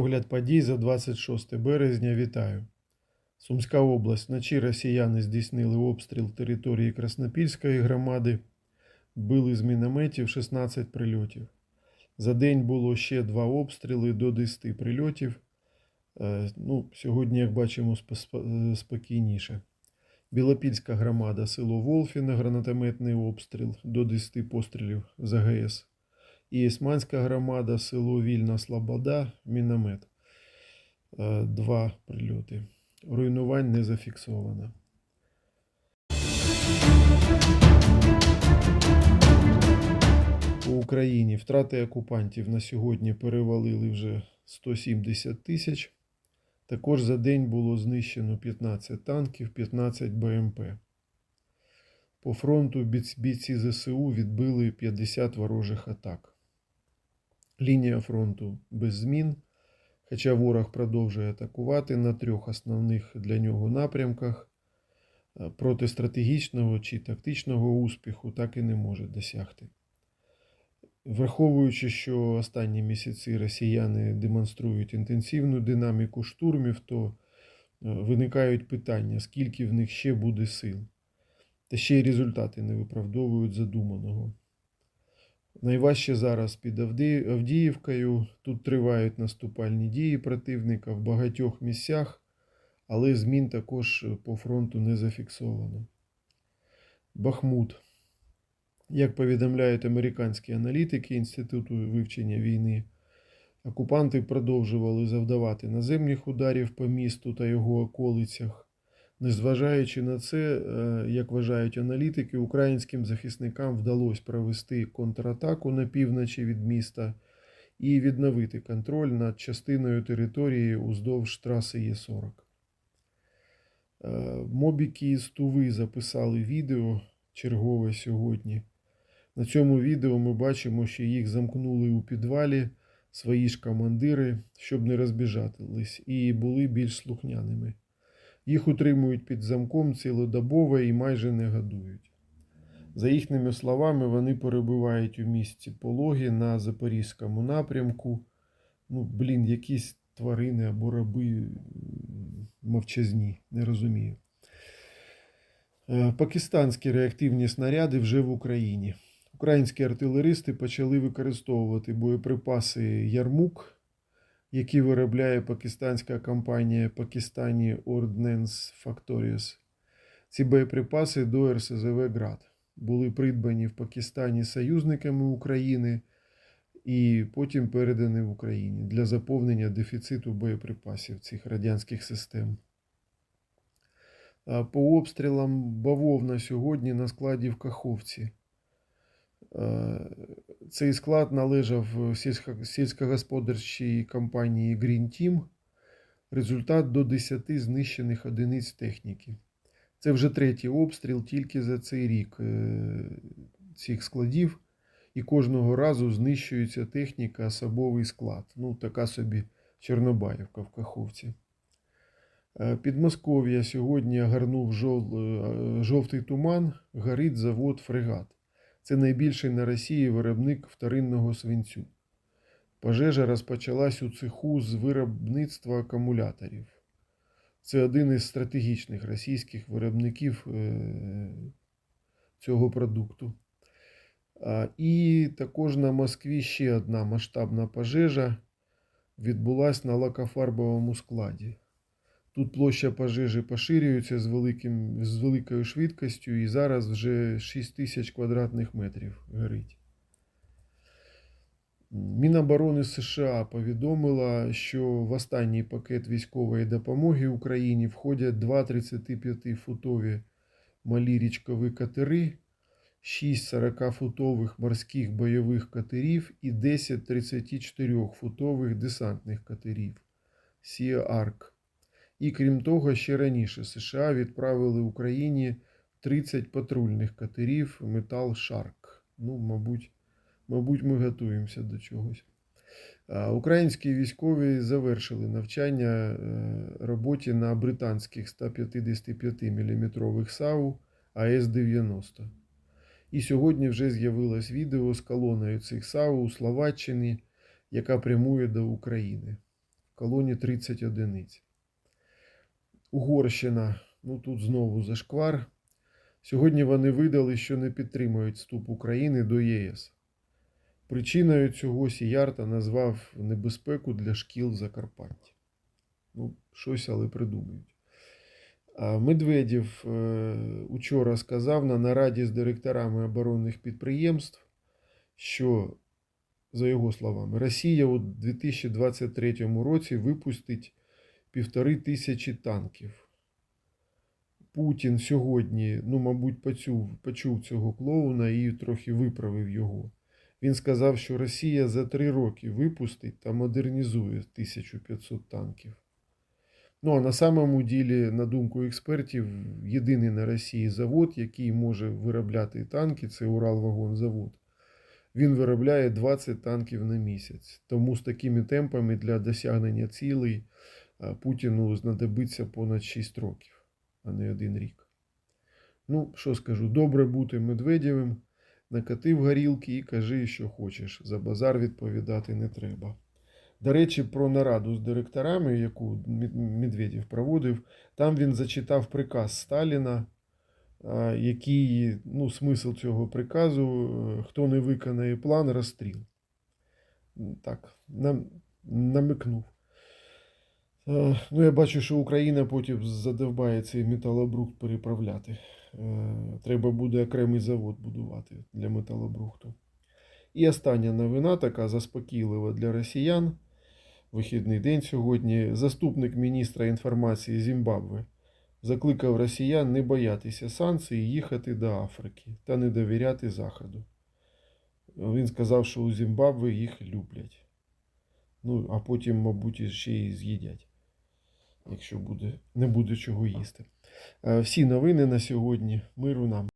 Огляд подій за 26 березня. Вітаю. Сумська область. Вночі росіяни здійснили обстріл території Краснопільської громади. Били з мінометів 16 прильотів. За день було ще два обстріли до 10 прильотів. Е, Ну, сьогодні, як бачимо, е, спокійніше. Білопільська громада, село Волфіне, гранатометний обстріл до 10 пострілів з АГС. І Ісманська громада, село Вільна Слобода, міномет. Е, Два прильоти. Руйнувань не зафіксовано. По Україні втрати окупантів на сьогодні перевалили вже 170 тисяч. Також за день було знищено 15 танків, 15 БМП. По фронту бійці ЗСУ відбили 50 ворожих атак. Лінія фронту без змін, хоча ворог продовжує атакувати на трьох основних для нього напрямках. е, Проти стратегічного чи тактичного успіху так і не може досягти. Враховуючи, що останні місяці росіяни демонструють інтенсивну динаміку штурмів, то е, виникають питання, скільки в них ще буде сил. Та ще й результати не виправдовують задуманого. Найважче зараз під Авдіївкою. Тут тривають наступальні дії противника в багатьох місцях, але змін також по фронту не зафіксовано. Бахмут. Як повідомляють американські аналітики Інституту вивчення війни, окупанти продовжували завдавати наземних ударів по місту та його околицях. Незважаючи на це, е, як вважають аналітики, українським захисникам вдалося провести контратаку на півночі від міста і відновити контроль над частиною території уздовж траси Є40. Е, Мобіки з Туви записали відео чергове сьогодні. На цьому відео ми бачимо, що їх замкнули у підвалі свої ж командири, щоб не розбіжатись, і були більш слухняними. Їх утримують під замком цілодобово і майже не годують. За їхніми словами, вони перебувають у місті Пологі на Запорізькому напрямку. Ну, блін, якісь тварини або раби мовчазні, не розумію. Е, Пакистанські реактивні снаряди вже в Україні. Українські артилеристи почали використовувати боєприпаси Ярмук, які виробляє пакистанська компанія Pakistani Ordnance Factories. Ці боєприпаси до РСЗВ Град були придбані в Пакистані союзниками України і потім передані в Україні для заповнення дефіциту боєприпасів цих радянських систем. По обстрілам бавовна сьогодні на складі в Каховці. Е, Цей склад належав сільсько- сільськогосподарчій компанії Green Team. Результат до 10 знищених одиниць техніки. Це вже третій обстріл тільки за цей рік е, цих складів, і кожного разу знищується техніка, особовий склад. Ну, така собі Чорнобаївка в Каховці. Е, Підмосков'я сьогодні е, жовтий туман, горить завод Фрегат. Це найбільший на Росії виробник вторинного свинцю. Пожежа розпочалась у цеху з виробництва акумуляторів. Це один із стратегічних російських виробників е, цього продукту. І також на Москві ще одна масштабна пожежа відбулась на лакофарбовому складі. Тут площа пожежі поширюється з, великим, з великою швидкістю і зараз вже 6 тисяч квадратних метрів горить. Міноборони США повідомила, що в останній пакет військової допомоги Україні входять два 35-футові малі річкові катери, 6 40-футових морських бойових катерів і 10 34-футових десантних катерів Сія Арк. І крім того, ще раніше США відправили Україні 30 патрульних катерів Метал Шарк. Ну, мабуть, мабуть, ми готуємося до чогось. Українські військові завершили навчання е, роботі на британських 155 мм САУ АС-90. І сьогодні вже з'явилось відео з колоною цих САУ у Словаччині, яка прямує до України. В колоні 30 одиниць. Угорщина, ну тут знову зашквар. Сьогодні вони видали, що не підтримують вступ України до ЄС. Причиною цього Сіярта назвав небезпеку для шкіл в Закарпатті. Ну, щось але придумають. А Медведєв е, учора сказав на нараді з директорами оборонних підприємств, що, за його словами, Росія у 2023 році випустить півтори тисячі танків. Путін сьогодні, ну, мабуть, почув, почув цього клоуна і трохи виправив його. Він сказав, що Росія за три роки випустить та модернізує 1500 танків. Ну а на самому ділі, на думку експертів, єдиний на Росії завод, який може виробляти танки, це Уралвагонзавод. Він виробляє 20 танків на місяць. Тому з такими темпами для досягнення цілей Путіну знадобиться понад 6 років, а не один рік. Ну, що скажу, добре бути Медведєвим. Накатив горілки і кажи, що хочеш. За базар відповідати не треба. До речі, про нараду з директорами, яку Мед- Медведєв проводив, там він зачитав приказ Сталіна, який, ну, смисл цього приказу, е, хто не виконає план, розстріл. Так, нам, намикнув. Е, Ну, я бачу, що Україна потім задовбає цей металобрухт переправляти. Е, Треба буде окремий завод будувати для металобрухту. І остання новина така заспокійлива для росіян. Вихідний день сьогодні. Заступник міністра інформації Зімбабве закликав росіян не боятися санкцій і їхати до Африки та не довіряти Заходу. Він сказав, що у Зімбабве їх люблять. Ну, а потім, мабуть, ще й з'їдять, якщо буде, не буде чого їсти. Е, Всі новини на сьогодні. Миру нам.